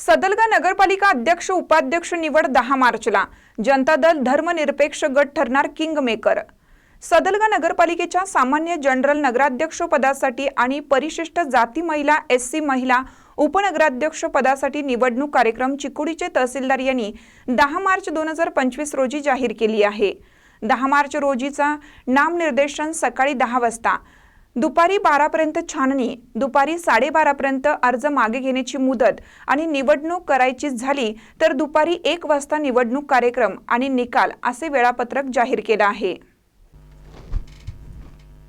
सदलगा नगरपालिका अध्यक्ष उपाध्यक्ष निवड दहा मार्चला. जनता दल धर्मनिरपेक्ष गट ठरणार किंग मेकर. सदलगा नगरपालिकेच्या सामान्य जनरल नगराध्यक्ष पदासाठी आणि परिशिष्ट जाती महिला एस सी महिला उपनगराध्यक्ष पदासाठी निवडणूक कार्यक्रम चिकोडीचे तहसीलदार यांनी दहा मार्च दोन हजार पंचवीस रोजी जाहीर केली आहे. दहा मार्च रोजीचा नामनिर्देशन सकाळी दहा वाजता. दुपारी बारापर्यंत छाननी दुपारी साडेबारापर्यंत अर्ज मागे घेण्याची मुदत आणि निवडणूक करायची झाली तर दुपारी एक वाजता निवडणूक कार्यक्रम आणि निकाल असे वेळापत्रक जाहीर केलं आहे.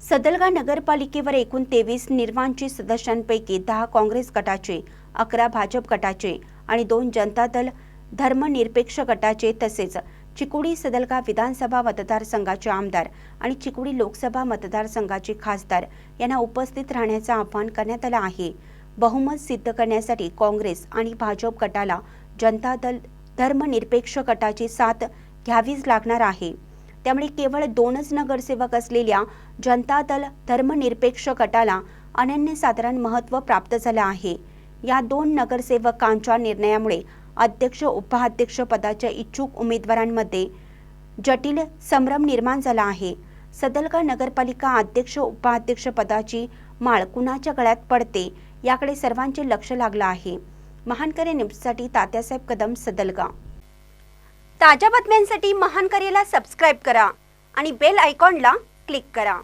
सदलगा नगरपालिकेवर एकूण तेवीस निर्वांचित सदस्यांपैकी दहा काँग्रेस गटाचे अकरा भाजप गटाचे आणि दोन जनता दल धर्मनिरपेक्ष गटाचे तसेच चिकोडी सदलगा विधानसभा मतदारसंघाचे आमदार आणि चिकोडी लोकसभा मतदारसंघाचे खासदार यांना उपस्थित राहण्याचं आवाहन करण्यात आलं आहे. बहुमत सिद्ध करण्यासाठी काँग्रेस आणि भाजप गटाला जनता दल धर्मनिरपेक्ष गटाची साथ घ्यावीच लागणार आहे. त्यामुळे केवळ दोनच नगरसेवक असलेल्या जनता दल धर्मनिरपेक्ष गटाला अनन्यसाधारण महत्त्व प्राप्त झालं आहे. या दोन नगरसेवकांच्या निर्णयामुळे अध्यक्ष उपाध्यक्ष पदाच्या इच्छुक उमेदवारांमध्ये जटिल संभ्रम निर्माण झाला आहे. सदलगा नगरपालिका अध्यक्ष उपाध्यक्ष पदाची माळ कुणाच्या गळ्यात पडते याकडे सर्वांचे लक्ष लागलं आहे. महानकरे न्यूजसाठी तात्यासाहेब कदम सदलगा. ताज्या बातम्यांसाठी महानकरेला सबस्क्राईब करा आणि बेल आयकॉनला क्लिक करा.